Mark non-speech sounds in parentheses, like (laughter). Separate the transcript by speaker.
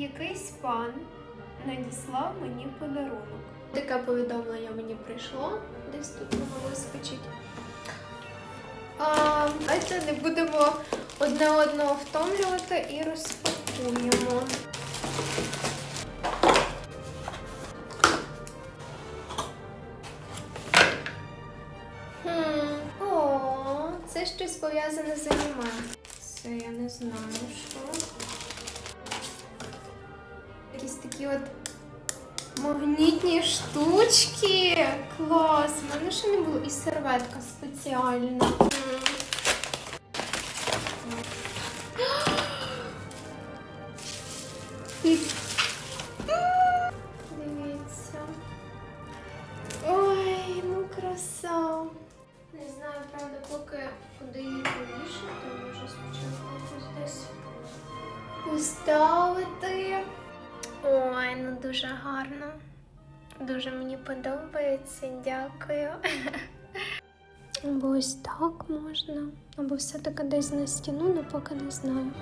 Speaker 1: Якийсь пан надіслав мені подарунок. Таке повідомлення мені прийшло, десь тут воно вискочить. А, давайте не будемо одне одного втомлювати і розпакуємо. О, це щось пов'язане з аніме. Це я не знаю, що. Якісь такі от магнітні штучки. Клас! У мене ще не було і серветка спеціальна. (gasps) Дивіться. Ой, ну краса. Не знаю, правда, поки куди її повішати, може спочатку десь поставити. Дуже мені подобається, дякую. Або ось так можна, або все-таки десь на стіну, але поки не знаю.